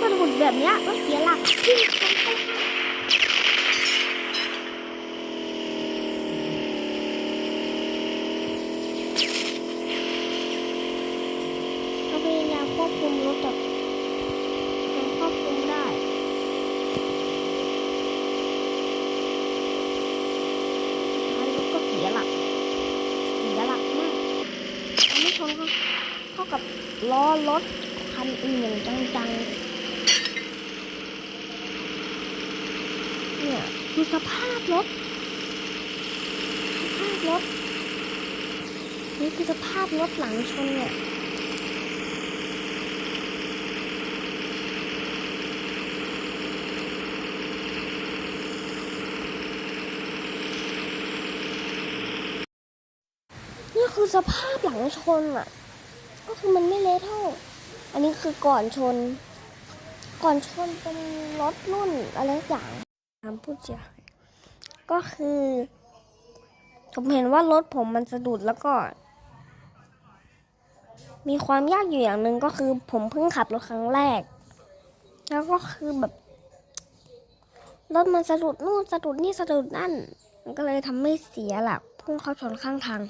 สะดุดแบบเนี้ยรถเสียหลักพุ่งชนไปเราพยายามควบคุมรถแต่ยังควบคุมได้ท้ายรถก็เสียหลัก เสียหลักมากทำให้ชนเข้าเข้ากับล้อรถคันอื่นอย่างจังๆ เนี่ย ดูสภาพรถสภาพรถนี่คือสภาพรถหลังชนเนี่ยนี่คือสภาพหลังชนอะ ก็คือมันไม่เละเท่า อันนี้คือก่อนชน ก่อนชนเป็นรถรุ่นอะไรอย่างามผู้เสียหายก็คือผมเห็นว่ารถผมมันสะดุดแล้วก็ มีความยากอยู่อย่างหนึ่งก็คือ ผมเพิ่งขับรถครั้งแรก แล้วก็คือแบบรถมันสะดุดนู่นสะดุดนี่สะดุดนั่น มันก็เลยทำให้เสียหลักพุ่งเข้าชนข้างทาง